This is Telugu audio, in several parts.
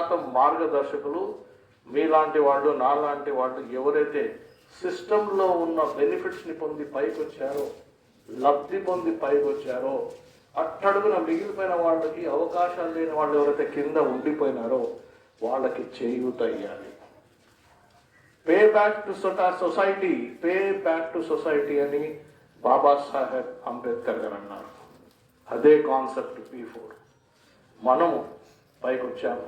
అజ్ఞాత మార్గదర్శకులు మీలాంటి వాళ్ళు నాలాంటి వాళ్ళు ఎవరైతే సిస్టంలో ఉన్న బెనిఫిట్స్ని పొంది పైకి వచ్చారో లబ్ధి పొంది పైకి వచ్చారో అట్టడుగున మిగిలిపోయిన వాళ్ళకి అవకాశాలు లేని వాళ్ళు ఎవరైతే కింద ఉండిపోయినారో వాళ్ళకి చేయూత ఇవ్వాలి pay back to society pay back to society అని బాబాసాహెబ్ అంబేద్కర్ గారు అన్నారు. అదే కాన్సెప్ట్ పీ ఫోర్ మనము పైకి వచ్చాము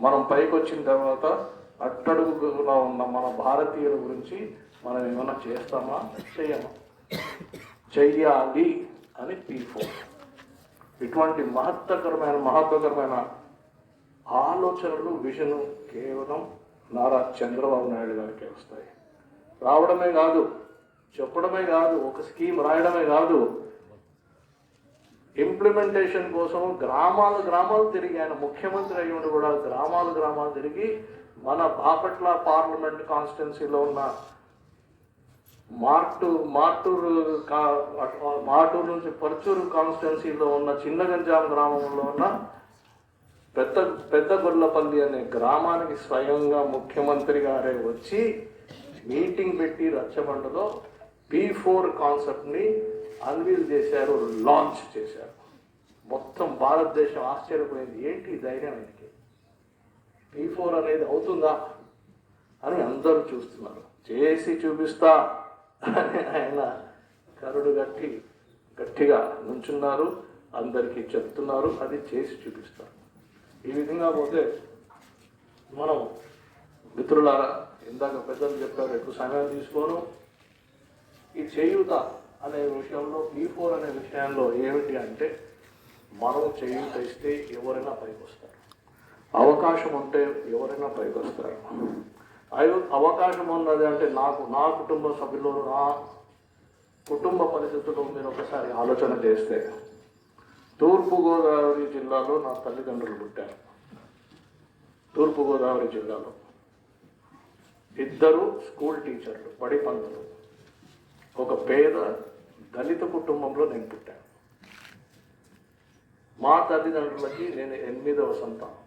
మనం పైకి వచ్చిన తర్వాత అట్టడుగులో ఉన్న మన భారతీయుల గురించి మనం ఏమైనా చేస్తామా? చేయమా? చెయ్యాలి అని పీఫో. ఫోర్ ఇటువంటి మహత్తకరమైన మహత్వకరమైన ఆలోచనలు విజను కేవలం నారా చంద్రబాబు నాయుడు గారికి వస్తాయి. రావడమే కాదు చెప్పడమే కాదు ఒక స్కీమ్ రాయడమే కాదు ఇంప్లిమెంటేషన్ కోసం గ్రామాలు గ్రామాలు తిరిగి ఆయన ముఖ్యమంత్రి అయ్యుండి కూడా గ్రామాలు గ్రామాలు తిరిగి మన బాపట్ల పార్లమెంట్ కాన్స్టిట్యున్సీలో ఉన్న మార్టు మార్టూరు కా- మార్టూరు నుంచి పర్చూరు కాన్స్టిట్యున్సీలో ఉన్న చిన్నగంజాం గ్రామంలో ఉన్న పెద్ద పెద్ద గొల్లపల్లి అనే గ్రామానికి స్వయంగా ముఖ్యమంత్రి గారే వచ్చి మీటింగ్ పెట్టి రచ్చబండలో బీ ఫోర్ కాన్సెప్ట్ని అన్వీల్ చేశారు లాంచ్ చేశారు. మొత్తం భారతదేశం ఆశ్చర్యపోయింది. ఏంటి ధైర్యం ఆయనకి పీ ఫోర్ అనేది అవుతుందా అని అందరూ చూస్తున్నారు. చేసి చూపిస్తా అని ఆయన కరుడు గట్టి గట్టిగా నుంచున్నారు. అందరికీ చెప్తున్నారు. అది చేసి చూపిస్తారు. ఈ విధంగా పోతే మనం మిత్రులారా ఇందాక పెద్దలు చెప్పారు ఎక్కువ సమయం తీసుకోను. ఈ చేయూత అనే విషయంలో ఈ ఫోర్ అనే విషయంలో ఏమిటి అంటే మనం చేయూత ఇస్తే ఎవరైనా పైకి వస్తారు అవకాశం ఉంటే ఎవరైనా పైకి వస్తారు అవకాశం ఉన్నది అంటే నాకు నా కుటుంబ సభ్యులు నా కుటుంబ పరిస్థితుల్లో మీరు ఒకసారి ఆలోచన చేస్తే తూర్పుగోదావరి జిల్లాలో నా తల్లిదండ్రులు పుట్టారు. తూర్పుగోదావరి జిల్లాలో. ఇద్దరు స్కూల్ టీచర్లు బడి పంతులు ఒక పేద దళిత కుటుంబంలో నేను పుట్టాను. మా తల్లిదండ్రులకి నేను ఎనిమిదవ సంతానం.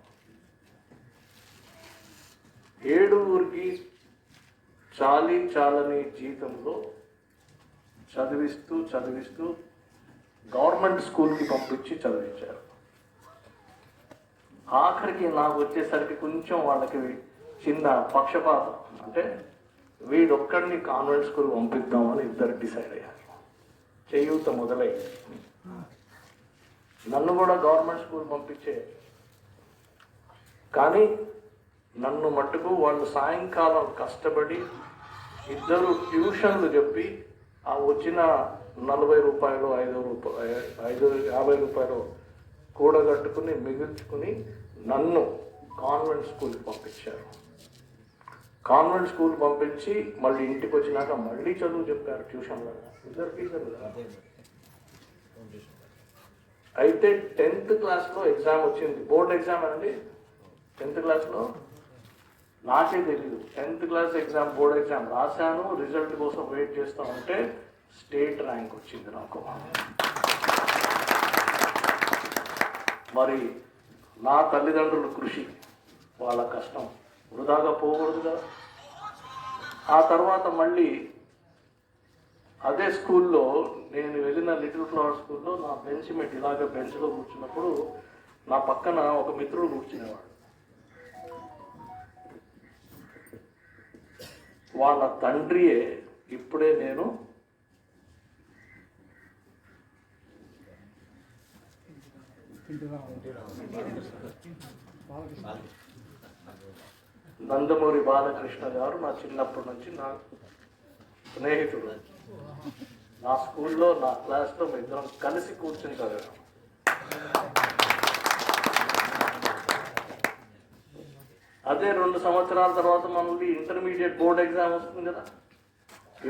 ఏడుగురికి చాలి చాలని జీతంలో చదివిస్తూ చదివిస్తూ గవర్నమెంట్ స్కూల్కి పంపించి చదివించారు. ఆఖరికి నాకు వచ్చేసరికి కొంచెం వాళ్ళకి చిన్న పక్షపాతం. అంటే వీడొక్కడిని కాన్వెంట్ స్కూల్ పంపిద్దామని ఇద్దరు డిసైడ్ అయ్యారు. చేయూత మొదలై. నన్ను కూడా గవర్నమెంట్ స్కూల్ పంపించే. కానీ నన్ను మట్టుకు వాళ్ళు సాయంకాలం కష్టపడి ఇద్దరు ట్యూషన్లు చెప్పి ఆ వచ్చిన నలభై రూపాయలు ఐదు రూపాయ ఐదు యాభై రూపాయలు కూడగట్టుకుని మిగుల్చుకుని నన్ను కాన్వెంట్ స్కూల్కి పంపించారు. కాన్వెంట్ స్కూల్ పంపించి మళ్ళీ ఇంటికి వచ్చినాక మళ్ళీ చదువు చెప్పారు ట్యూషన్లో. ఇద్దరు. టీచర్లు అయితే టెన్త్ క్లాస్లో ఎగ్జామ్ వచ్చింది. బోర్డ్ ఎగ్జామ్ అండి టెన్త్ క్లాస్లో? నాకే తెలీదు. Tenth class exam board exam రాశాను. రిజల్ట్ కోసం వెయిట్ చేస్తూ ఉంటే స్టేట్ ర్యాంక్ వచ్చింది నాకు. మరి నా తల్లిదండ్రుల కృషి వాళ్ళ కష్టం. వృధాగా పోకూడదు ఆ తర్వాత మళ్ళీ అదే స్కూల్లో నేను వెళ్ళిన లిటిల్ ఫ్లవర్ స్కూల్లో నా బెంచ్ మెట్ ఇలాగ బెంచ్లో కూర్చున్నప్పుడు నా పక్కన ఒక మిత్రుడు కూర్చునేవాడు. వాళ్ళ తండ్రియే ఇప్పుడే నేను నందమూరి బాలకృష్ణ గారు నా చిన్నప్పటి నుంచి నా స్నేహితుడు. నా స్కూల్లో నా క్లాస్లో ఇద్దరం కలిసి కూర్చుని చదివాం. అదే రెండు సంవత్సరాల తర్వాత మళ్ళీ ఇంటర్మీడియట్ బోర్డ్ ఎగ్జామ్ వస్తుంది కదా.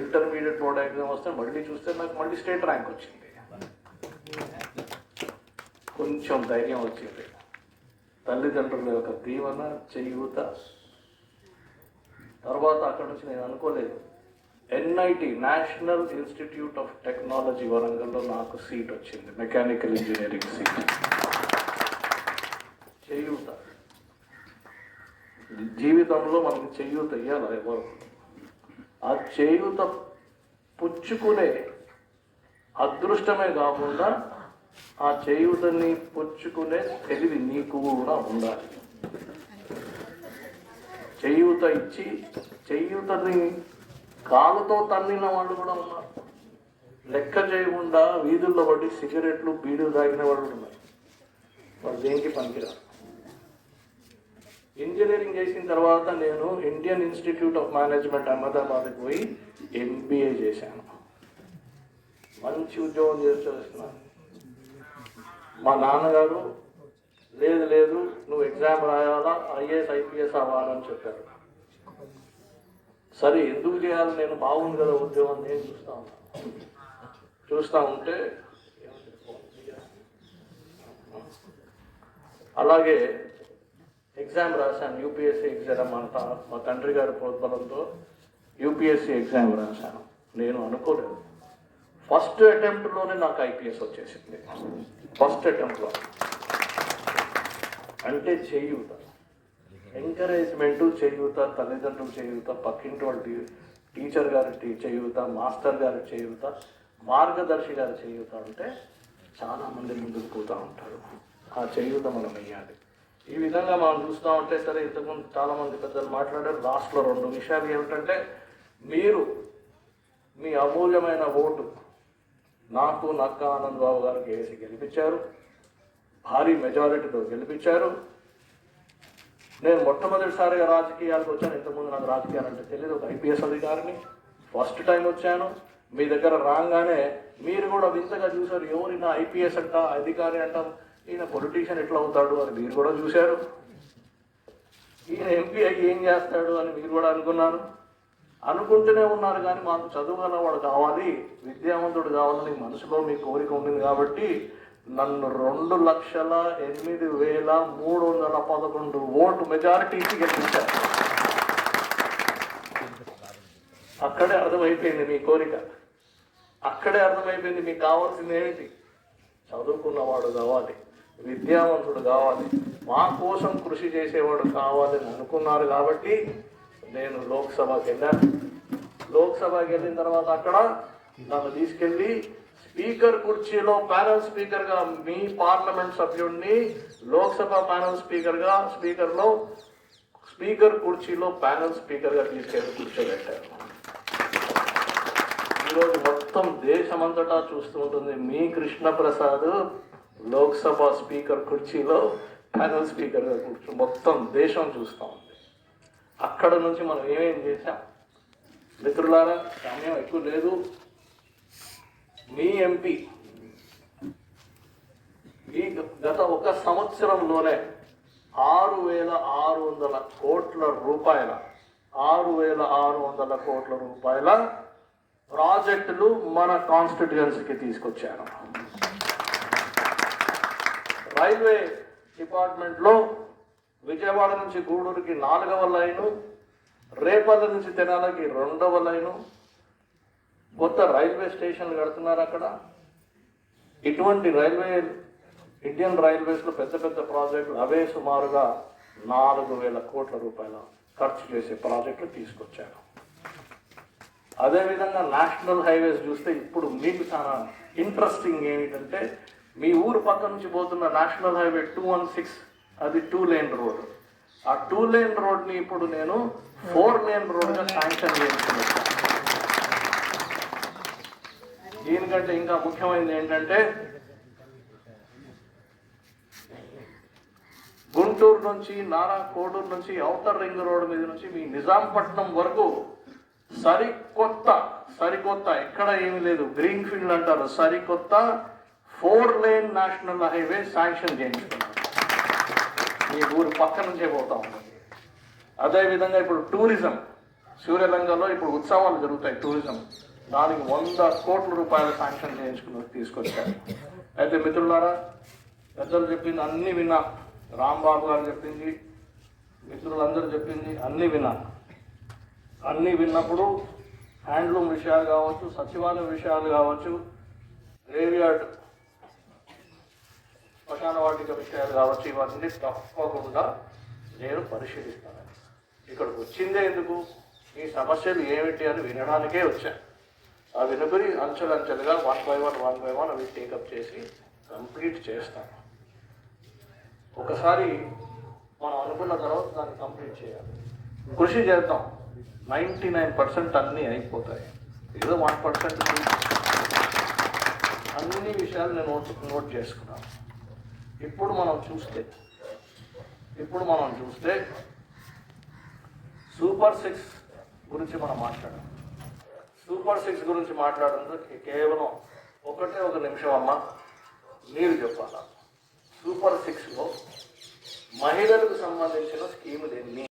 ఇంటర్మీడియట్ బోర్డ్ ఎగ్జామ్ వస్తే మళ్ళీ చూస్తే నాకు మళ్ళీ స్టేట్ ర్యాంక్ వచ్చింది. కొంచెం ధైర్యం వచ్చింది. తల్లిదండ్రుల యొక్క దీవన చేయూత తర్వాత అక్కడ నుంచి నేను అనుకోలేదు. NIT national institute of technology వరంగల్లో నాకు సీట్ వచ్చింది. మెకానికల్ ఇంజనీరింగ్ సీట్ చేయూత. జీవితంలో మనకి చేయూత ఇవ్వాలి ఎవరు? ఆ చేయూత పుచ్చుకునే అదృష్టమే కాకుండా ఆ చేయూతని పుచ్చుకునే తెలివి నీకు కూడా ఉండాలి. చేయూత ఇచ్చి చేయూతని కాలుతో తన్నిన వాళ్ళు కూడా ఉన్నారు. లెక్క చేయకుండా వీధుల్లో పడి సిగరెట్లు బీడీలు తాగిన వాళ్ళు ఉన్నారు. వాళ్ళు దేనికి పనికిరారు? ఇంజనీరింగ్ చేసిన తర్వాత నేను ఇండియన్ ఇన్స్టిట్యూట్ ఆఫ్ మేనేజ్మెంట్ అహ్మదాబాద్కి పోయి ఎంబీఏ చేశాను. మంచి ఉద్యోగం చేసి మా నాన్నగారు లేదు లేదు నువ్వు ఎగ్జామ్ రాయాలా? ఐఏఎస్ ఐపీఎస్ అవ్వాలని చెప్పారు. సరే ఎందుకు చేయాలి? నేను బాగుంది కదా ఉద్యోగం నేను చూస్తా ఉన్నాను చూస్తా ఉంటే అలాగే ఎగ్జామ్ రాశాను యూపీఎస్సీ ఎగ్జామ్ అంట మా తండ్రి గారి ప్రోత్బలంతో యూపీఎస్సీ ఎగ్జామ్ రాశాను. నేను అనుకోలేదు. ఫస్ట్ అటెంప్ట్లోనే నాకు ఐపీఎస్ వచ్చేసింది. ఫస్ట్ అటెంప్ట్లో అంటే చేయూత. ఎంకరేజ్మెంట్ చేయూత తల్లిదండ్రులు చేయూత పక్కింటి వాళ్ళ టీచర్ గారి టీ- చేయూత మాస్టర్ గారి చేయూత మార్గదర్శి గారి చేయూత అంటే చాలామంది ముందుకు పోతూ ఉంటారు. ఆ చేయూత మనం వెయ్యాలి. ఈ విధంగా మనం చూస్తూ ఉంటే సరే ఇంతకుముందు చాలామంది పెద్దలు మాట్లాడారు. లాస్ట్లో రెండు విషయాలు ఏమిటంటే మీరు మీ అమూల్యమైన ఓటు నాకు నక్క ఆనంద్ బాబు గారికి వేసి గెలిపించారు. భారీ మెజారిటీతో గెలిపించారు. నేను మొట్టమొదటిసారిగా రాజకీయాలకు వచ్చాను. ఇంతకుముందు నాకు రాజకీయాలు అంటే తెలియదు. ఒక ఐపీఎస్ అధికారిని. ఫస్ట్ టైం వచ్చాను. మీ దగ్గర రాగానే మీరు కూడా వింతగా చూశారు. ఎవరిన ఐపీఎస్ అంట అధికారి అంట ఈయన పొలిటీషియన్ ఎట్లా అవుతాడు అని మీరు కూడా చూశారు. ఈయన ఎంపీ అయ్యి ఏం చేస్తాడు అని మీరు కూడా అనుకున్నారు. అనుకుంటూనే ఉన్నారు కానీ మాకు చదువుగలవాడు కావాలి విద్యావంతుడు కావాలని మనసులో మీ కోరిక ఉండింది కాబట్టి నన్ను రెండు లక్షల ఎనిమిది వేల మూడు వందల పదకొండు ఓటు మెజారిటీ ఇచ్చి గెలిపించారు. అక్కడే అర్థమైపోయింది మీ కోరిక. అక్కడే అర్థమైపోయింది మీకు కావాల్సింది ఏమిటి చదువుకున్నవాడు కావాలి విద్యావంతుడు కావాలి మా కోసం కృషి చేసేవాడు కావాలని అనుకున్నారు కాబట్టి నేను లోక్సభకి వెళ్ళాను. లోక్సభకి వెళ్ళిన తర్వాత అక్కడ నన్ను తీసుకెళ్ళి స్పీకర్ కుర్చీలో ప్యానల్ స్పీకర్గా మీ పార్లమెంట్ సభ్యుడిని లోక్సభ ప్యానల్ స్పీకర్గా స్పీకర్లో స్పీకర్ కుర్చీలో ప్యానల్ స్పీకర్గా తీసుకెళ్ళి కూర్చోబెట్టారు. ఈరోజు మొత్తం దేశమంతటా చూస్తూ ఉంటుంది మీ కృష్ణ ప్రసాద్ లోక్సభ స్పీకర్ కుర్చీలో ప్యానల్ స్పీకర్గా కూర్చో మొత్తం దేశం చూస్తూ ఉంది. అక్కడ నుంచి మనం ఏమేం చేసాం మిత్రులారా సమయం ఎక్కువ లేదు. మీ ఎంపీ ఈ గత ఒక సంవత్సరంలోనే ఆరు వేల ఆరు వందల కోట్ల రూపాయల ఆరు వేల ఆరు వందల కోట్ల రూపాయల ప్రాజెక్టులు మన కాన్స్టిట్యుయెన్సీకి తీసుకొచ్చారు. రైల్వే డిపార్ట్మెంట్లో విజయవాడ నుంచి గూడూరుకి నాలుగవ లైను రేపల్లి నుంచి తెనాలకి రెండవ లైను కొత్త రైల్వే స్టేషన్లు కడుతున్నారు అక్కడ. ఇటువంటి రైల్వే ఇండియన్ రైల్వేస్లో పెద్ద పెద్ద ప్రాజెక్టులు అవే సుమారుగా నాలుగు వేల కోట్ల రూపాయల ఖర్చు చేసే ప్రాజెక్టులు తీసుకొచ్చారు. అదేవిధంగా నేషనల్ హైవేస్ చూస్తే ఇప్పుడు మీకు చాలా ఇంట్రెస్టింగ్ ఏమిటంటే మీ ఊరు పక్క నుంచి పోతున్న national highway two one six అది టూ లేన్ రోడ్. ఆ టూ లేన్ రోడ్ని ఇప్పుడు నేను ఫోర్ లేన్ రోడ్గా శాంక్షన్ చేయించుకున్నాను. దీనికంటే ఇంకా ముఖ్యమైనది ఏంటంటే గుంటూరు నుంచి నారా కోడూరు నుంచి అవతర్ రింగ్ రోడ్ మీద నుంచి మీ నిజాంపట్నం వరకు సరికొత్త సరికొత్త ఎక్కడ ఏమీ లేదు గ్రీన్ ఫీల్డ్ అంటారు సరికొత్త four lane national highway sanction చేయించుకున్నారు. మీ ఊరు పక్క నుంచే పోతా ఉంటుంది అదేవిధంగా ఇప్పుడు టూరిజం సూర్యలంకలో ఇప్పుడు ఉత్సవాలు జరుగుతాయి టూరిజం. దానికి వంద కోట్ల రూపాయల శాంక్షన్ చేయించుకుని తీసుకొచ్చారు. అయితే మిత్రులారా పెద్దలు చెప్పింది అన్ని విన్నా రాంబాబు గారు చెప్పింది మిత్రులందరూ చెప్పింది అన్ని విన్నా. అన్ని విన్నప్పుడు హ్యాండ్లూమ్ విషయాలు కావచ్చు సచివాలయ విషయాలు కావచ్చు గ్రేవ్యార్డ్ శ్మశాన వాటిక విషయాలు కావచ్చు ఇవన్నీ తప్పకుండా నేను పరిశీలిస్తాను. ఇక్కడికి వచ్చిందే ఎందుకు? ఈ సమస్యలు ఏమిటి అని వినడానికే వచ్చాను ఆ వినుకుని అంచెలంచెలుగా one by one one by one అవి టేకప్ చేసి కంప్లీట్ చేస్తాం. ఒకసారి మనం అనుకున్న తర్వాత దాన్ని కంప్లీట్ చేయాలి. కృషి చేద్దాం. నైంటీ నైన్ పర్సెంట్ అన్నీ అయిపోతాయి. ఏదో వన్ పర్సెంట్ అన్ని విషయాలు నేను నోట్ నోట్ చేసుకున్నాను ఇప్పుడు మనం చూస్తే ఇప్పుడు మనం చూస్తే సూపర్ సిక్స్ గురించి మనం మాట్లాడాం సూపర్ సిక్స్ గురించి మాట్లాడడం కేవలం ఒకటే ఒక నిమిషం అమ్మ. మీరు చెప్పాలా? సూపర్ సిక్స్లో మహిళలకు సంబంధించిన స్కీములు ఎన్ని?